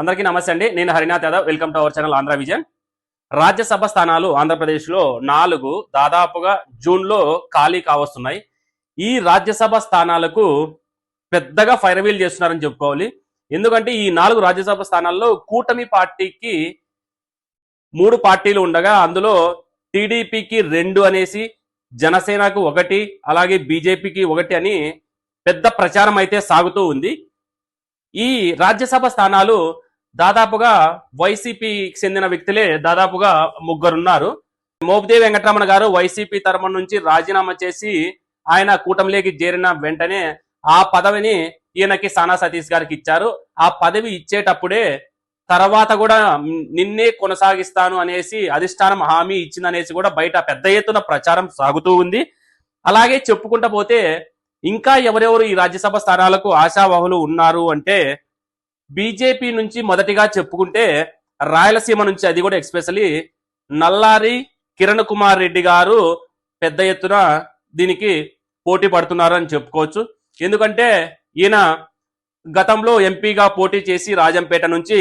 అందరికీ నమస్తే అండి. నేను Harinath Yadav. Welcome to our channel Andhra vision Rajya స్థానాలు ఆంధ్రప్రదేశ్లో నాలుగు దాదాపుగా జూన్లో ఖాళీ కావస్తున్నాయి. ఈ రాజ్యసభ స్థానాలకు పెద్దగా ఫైర్వీల్ చేస్తున్నారని చెప్పుకోవాలి. ఎందుకంటే ఈ నాలుగు రాజ్యసభ స్థానాల్లో కూటమి పార్టీకి మూడు పార్టీలు ఉండగా అందులో టీడీపీకి రెండు అనేసి జనసేనకు ఒకటి అలాగే బీజేపీకి ఒకటి అని పెద్ద ప్రచారం అయితే సాగుతూ ఉంది. ఈ రాజ్యసభ స్థానాలు దాదాపుగా వైసీపీకి చెందిన వ్యక్తులే దాదాపుగా ముగ్గురున్నారు. మోపిదేవి వెంకటరమణ గారు వైసీపీ తరఫు నుంచి రాజీనామా చేసి ఆయన కూటమిలోకి చేరిన వెంటనే ఆ పదవిని ఈయనకి సానా సతీష్ గారికి ఇచ్చారు. ఆ పదవి ఇచ్చేటప్పుడే తర్వాత కూడా నిన్నే కొనసాగిస్తాను అనేసి అధిష్టానం హామీ ఇచ్చిందనేసి కూడా బయట పెద్ద ఎత్తున ప్రచారం సాగుతూ ఉంది. అలాగే చెప్పుకుంటా పోతే ఇంకా ఎవరెవరు ఈ రాజ్యసభ స్థానాలకు ఆశావాహులు ఉన్నారు అంటే బీజేపీ నుంచి మొదటిగా చెప్పుకుంటే రాయలసీమ నుంచి అది కూడా ఎక్స్పెషలీ నల్లారి కిరణ్ కుమార్ రెడ్డి గారు పెద్ద ఎత్తున దీనికి పోటీ పడుతున్నారు అని చెప్పుకోవచ్చు. ఎందుకంటే ఈయన గతంలో ఎంపీగా పోటీ చేసి రాజంపేట నుంచి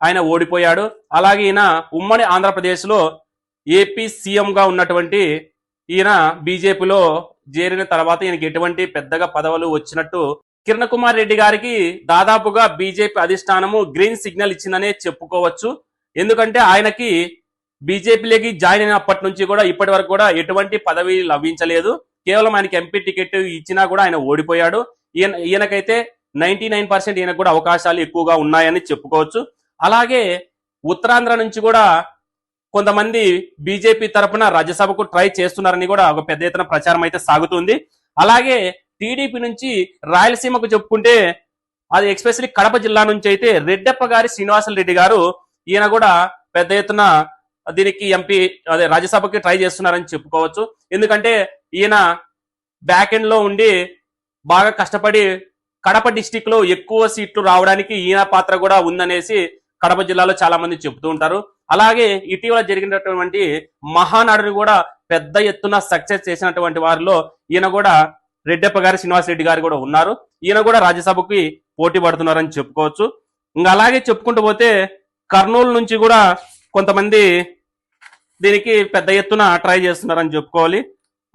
ఆయన ఓడిపోయాడు. అలాగే ఈయన ఉమ్మడి ఆంధ్రప్రదేశ్లో ఏపీ సీఎంగా ఉన్నటువంటి ఈయన బీజేపీలో చేరిన తర్వాత ఈయనకి ఎటువంటి పెద్దగా పదవులు వచ్చినట్టు కిరణ్ కుమార్ రెడ్డి గారికి దాదాపుగా బీజేపీ అధిష్టానము గ్రీన్ సిగ్నల్ ఇచ్చిందనే చెప్పుకోవచ్చు. ఎందుకంటే ఆయనకి బీజేపీలోకి జాయిన్ అయినప్పటి నుంచి కూడా ఇప్పటి వరకు కూడా ఎటువంటి పదవి లభించలేదు. కేవలం ఆయనకి ఎంపీ టికెట్ ఇచ్చినా కూడా ఆయన ఓడిపోయాడు. ఈయన ఈయనకైతే నైన్టీ నైన్ పర్సెంట్ ఈయనకు కూడా అవకాశాలు ఎక్కువగా ఉన్నాయని చెప్పుకోవచ్చు. అలాగే ఉత్తరాంధ్ర నుంచి కూడా కొంతమంది బీజేపీ తరపున రాజ్యసభకు ట్రై చేస్తున్నారని కూడా ఒక పెద్ద ఎత్తున ప్రచారం అయితే సాగుతుంది. అలాగే టీడీపీ నుంచి రాయలసీమకు చెప్పుకుంటే అది ఎక్స్పెషలీ కడప జిల్లా నుంచి అయితే రెడ్డప్ప గారి శ్రీనివాసల రెడ్డి గారు ఈయన కూడా పెద్ద ఎత్తున దీనికి ఎంపీ అదే రాజ్యసభకి ట్రై చేస్తున్నారని చెప్పుకోవచ్చు. ఎందుకంటే ఈయన బ్యాక్ ఎండ్లో ఉండి బాగా కష్టపడి కడప డిస్టిక్లో ఎక్కువ సీట్లు రావడానికి ఈయన పాత్ర కూడా ఉందనేసి కడప జిల్లాలో చాలా మంది చెబుతూ ఉంటారు. అలాగే ఇటీవల జరిగినటువంటి మహానాడుని కూడా పెద్ద ఎత్తున సక్సెస్ చేసినటువంటి వారిలో ఈయన కూడా రెడ్డప్ప గారు శ్రీనివాస్ రెడ్డి గారు కూడా ఉన్నారు. ఈయన కూడా రాజ్యసభకి పోటీ పడుతున్నారని చెప్పుకోవచ్చు. ఇంకా అలాగే చెప్పుకుంటూ పోతే కర్నూలు నుంచి కూడా కొంతమంది దీనికి పెద్ద ఎత్తున ట్రై చేస్తున్నారని చెప్పుకోవాలి.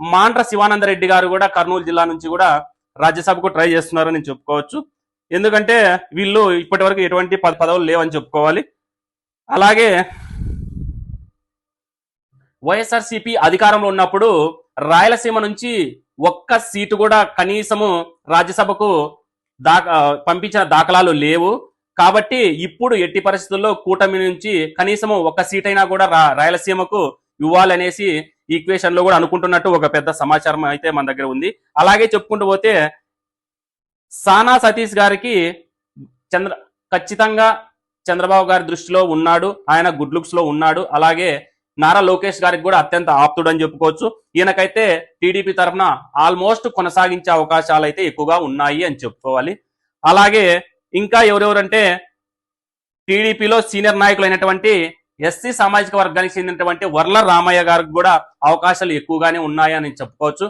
మాండ్ర శివానంద రెడ్డి గారు కూడా కర్నూలు జిల్లా నుంచి కూడా రాజ్యసభకు ట్రై చేస్తున్నారని చెప్పుకోవచ్చు. ఎందుకంటే వీళ్ళు ఇప్పటి వరకు ఎటువంటి పద- పదవులు లేవని చెప్పుకోవాలి. అలాగే వైఎస్ఆర్సీపీ అధికారంలో ఉన్నప్పుడు రాయలసీమ నుంచి ఒక్క సీటు కూడా కనీసము రాజ్యసభకు దా పంపించిన దాఖలాలు లేవు. కాబట్టి ఇప్పుడు ఎట్టి పరిస్థితుల్లో కూటమి నుంచి కనీసము ఒక్క సీట్ అయినా కూడా రా- రాయలసీమకు ఇవ్వాలనేసి ఈక్వేషన్లో కూడా అనుకుంటున్నట్టు ఒక పెద్ద సమాచారం అయితే మన దగ్గర ఉంది. అలాగే చెప్పుకుంటూ పోతే సానా సతీష్ గారికి చంద్ర ఖచ్చితంగా చంద్రబాబు గారి దృష్టిలో ఉన్నాడు ఆయన గుడ్ లుక్స్లో ఉన్నాడు. అలాగే నారా లోకేష్ గారికి కూడా అత్యంత ఆప్తుడు అని చెప్పుకోవచ్చు. ఈయనకైతే టీడీపీ తరఫున ఆల్మోస్ట్ కొనసాగించే అవకాశాలు అయితే ఎక్కువగా ఉన్నాయి అని చెప్పుకోవాలి. అలాగే ఇంకా ఎవరెవరంటే టీడీపీలో సీనియర్ నాయకులు అయినటువంటి ఎస్సీ సామాజిక వర్గానికి చెందినటువంటి వర్ల రామయ్య గారికి కూడా అవకాశాలు ఎక్కువగానే ఉన్నాయని చెప్పుకోవచ్చు.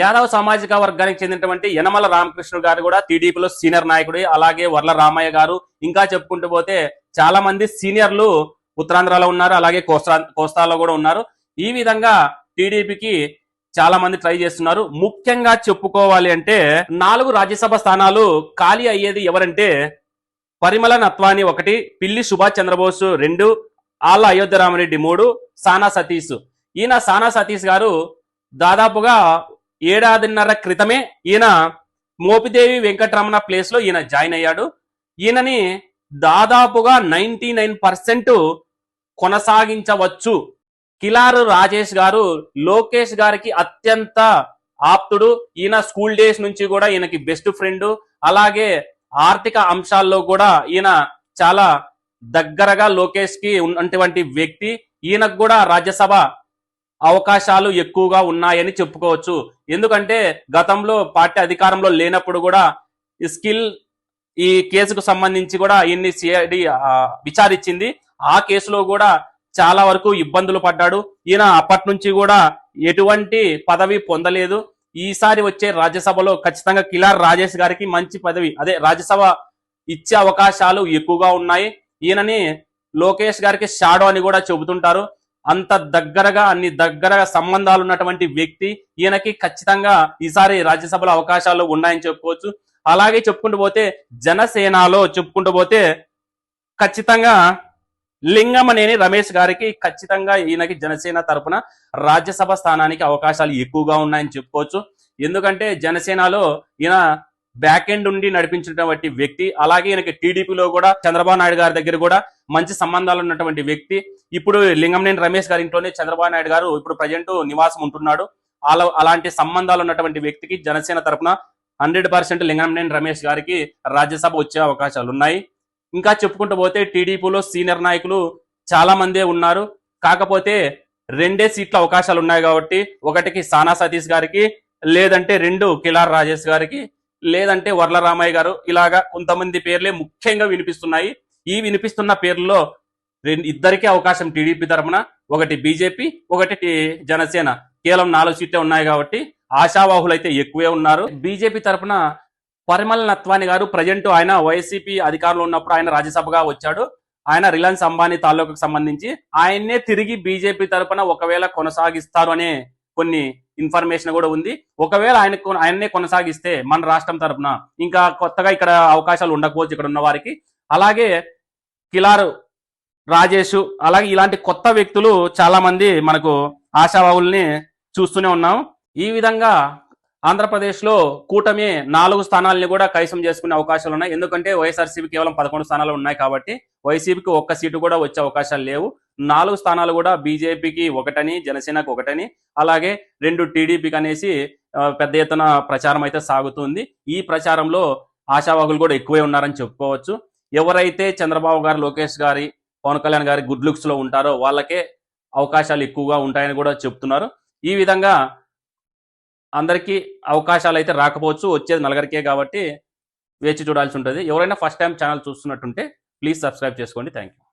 యాదవ సామాజిక వర్గానికి చెందినటువంటి యనమల రామకృష్ణ గారు కూడా టీడీపీలో సీనియర్ నాయకుడు అలాగే వర్ల రామయ్య గారు. ఇంకా చెప్పుకుంటూ పోతే చాలా మంది సీనియర్లు ఉత్తరాంధ్రలో ఉన్నారు అలాగే కోస్తా కోస్తాలో కూడా ఉన్నారు. ఈ విధంగా టీడీపీకి చాలా మంది ట్రై చేస్తున్నారు. ముఖ్యంగా చెప్పుకోవాలి అంటే నాలుగు రాజ్యసభ స్థానాలు ఖాళీ అయ్యేది ఎవరంటే పరిమళ నత్వాని ఒకటి పిల్లి సుభాష్ చంద్రబోస్ రెండు ఆళ్ళ అయోధ్య రామరెడ్డి మూడు సానా సతీష్. ఈయన సానా సతీష్ గారు దాదాపుగా ఏడాదిన్నర క్రితమే ఈయన మోపిదేవి వెంకటరమణ ప్లేస్లో ఈయన జాయిన్ అయ్యాడు. ఈయనని దాదాపుగా నైంటీ నైన్ పర్సెంట్ కొనసాగించవచ్చు. కిలారు రాజేష్ గారు లోకేష్ గారికి అత్యంత ఆప్తుడు. ఈయన స్కూల్ డేస్ నుంచి కూడా ఈయనకి బెస్ట్ ఫ్రెండ్ అలాగే ఆర్థిక అంశాల్లో కూడా ఈయన చాలా దగ్గరగా లోకేష్కి ఉన్నటువంటి వ్యక్తి. ఈయనకు కూడా రాజ్యసభ అవకాశాలు ఎక్కువగా ఉన్నాయని చెప్పుకోవచ్చు. ఎందుకంటే గతంలో పార్టీ అధికారంలో లేనప్పుడు కూడా ఈ స్కిల్ ఈ కేసుకు సంబంధించి కూడా ఈయన్ని సిఐడి విచారించింది ఆ కేసులో కూడా చాలా వరకు ఇబ్బందులు పడ్డాడు. ఈయన అప్పటి నుంచి కూడా ఎటువంటి పదవి పొందలేదు. ఈసారి వచ్చే రాజ్యసభలో ఖచ్చితంగా కిలార్ రాజేష్ గారికి మంచి పదవి అదే రాజ్యసభ ఇచ్చే అవకాశాలు ఎక్కువగా ఉన్నాయి. ఈయనని లోకేష్ గారికి షాడో అని కూడా చెబుతుంటారు. అంత దగ్గరగా అన్ని దగ్గరగా సంబంధాలు ఉన్నటువంటి వ్యక్తి ఈయనకి ఖచ్చితంగా ఈసారి రాజ్యసభలో అవకాశాలు ఉన్నాయని చెప్పుకోవచ్చు. అలాగే చెప్పుకుంటూ పోతే జనసేనలో చెప్పుకుంటూ పోతే ఖచ్చితంగా లింగమనేని రమేష్ గారికి ఖచ్చితంగా ఈయనకి జనసేన తరఫున రాజ్యసభ స్థానానికి అవకాశాలు ఎక్కువగా ఉన్నాయని చెప్పుకోవచ్చు. ఎందుకంటే జనసేనలో ఈయన బ్యాక్ ఎండ్ ఉండి నడిపించినటువంటి వ్యక్తి అలాగే ఈయనకి టీడీపీలో కూడా చంద్రబాబు నాయుడు గారి దగ్గర కూడా మంచి సంబంధాలు ఉన్నటువంటి వ్యక్తి. ఇప్పుడు లింగంనేని రమేష్ గారి ఇంట్లోనే చంద్రబాబు నాయుడు గారు ఇప్పుడు ప్రజెంట్ నివాసం ఉంటున్నాడు. అలా అలాంటి సంబంధాలు ఉన్నటువంటి వ్యక్తికి జనసేన తరపున హండ్రెడ్ పర్సెంట్ లింగంనేని రమేష్ గారికి రాజ్యసభ వచ్చే అవకాశాలు ఉన్నాయి. ఇంకా చెప్పుకుంటూ పోతే టీడీపీలో సీనియర్ నాయకులు చాలా మందే ఉన్నారు. కాకపోతే రెండే సీట్ల అవకాశాలు ఉన్నాయి కాబట్టి ఒకటికి సానా సతీష్ గారికి లేదంటే రెండు కిలార్ రాజేష్ గారికి లేదంటే వర్ల రామయ్య గారు. ఇలాగా కొంతమంది పేర్లే ముఖ్యంగా వినిపిస్తున్నాయి. ఈ వినిపిస్తున్న పేర్లలో ఇద్దరికీ అవకాశం టీడీపీ తరఫున ఒకటి బీజేపీ ఒకటి జనసేన. కేవలం నాలుగు సీట్లే ఉన్నాయి కాబట్టి ఆశావాహులైతే ఎక్కువే ఉన్నారు. బీజేపీ తరఫున పరిమళ నత్వాని గారు ప్రజెంట్ ఆయన వైసీపీ అధికారంలో ఉన్నప్పుడు ఆయన రాజ్యసభగా వచ్చాడు. ఆయన రిలయన్స్ అంబానీ తాలూకాకు సంబంధించి ఆయన్నే తిరిగి బీజేపీ తరఫున ఒకవేళ కొనసాగిస్తారు అనే కొన్ని ఇన్ఫర్మేషన్ కూడా ఉంది. ఒకవేళ ఆయన ఆయన్నే కొనసాగిస్తే మన రాష్ట్రం తరపున ఇంకా కొత్తగా ఇక్కడ అవకాశాలు ఉండకపోవచ్చు ఇక్కడ ఉన్న వారికి. అలాగే కిలారు రాజేష్ అలాగే ఇలాంటి కొత్త వ్యక్తులు చాలా మంది మనకు ఆశావాహుల్ని చూస్తూనే ఉన్నాం. ఈ విధంగా ఆంధ్రప్రదేశ్లో కూటమి నాలుగు స్థానాలని కూడా కైసం చేసుకునే అవకాశాలు ఉన్నాయి. ఎందుకంటే వైఎస్ఆర్సీపీ కేవలం పదకొండు స్థానాలు ఉన్నాయి కాబట్టి వైసీపీకి ఒక్క సీటు కూడా వచ్చే అవకాశాలు లేవు. నాలుగు స్థానాలు కూడా బీజేపీకి ఒకటని జనసేనకు ఒకటని అలాగే రెండు టీడీపీకి అనేసి పెద్ద ఎత్తున ప్రచారం అయితే సాగుతుంది. ఈ ప్రచారంలో ఆశావాహులు కూడా ఎక్కువే ఉన్నారని చెప్పుకోవచ్చు. ఎవరైతే చంద్రబాబు గారు లోకేష్ గారి పవన్ కళ్యాణ్ గారి గుడ్ లుక్స్లో ఉంటారో వాళ్ళకే అవకాశాలు ఎక్కువగా ఉంటాయని కూడా చెప్తున్నారు. ఈ విధంగా అందరికీ అవకాశాలు అయితే రాకపోవచ్చు. వచ్చేది నలుగురికే కాబట్టి వేచి చూడాల్సి ఉంటుంది. ఎవరైనా ఫస్ట్ టైం ఛానల్ చూస్తున్నట్టుంటే ప్లీజ్ సబ్స్క్రైబ్ చేసుకోండి. Thank you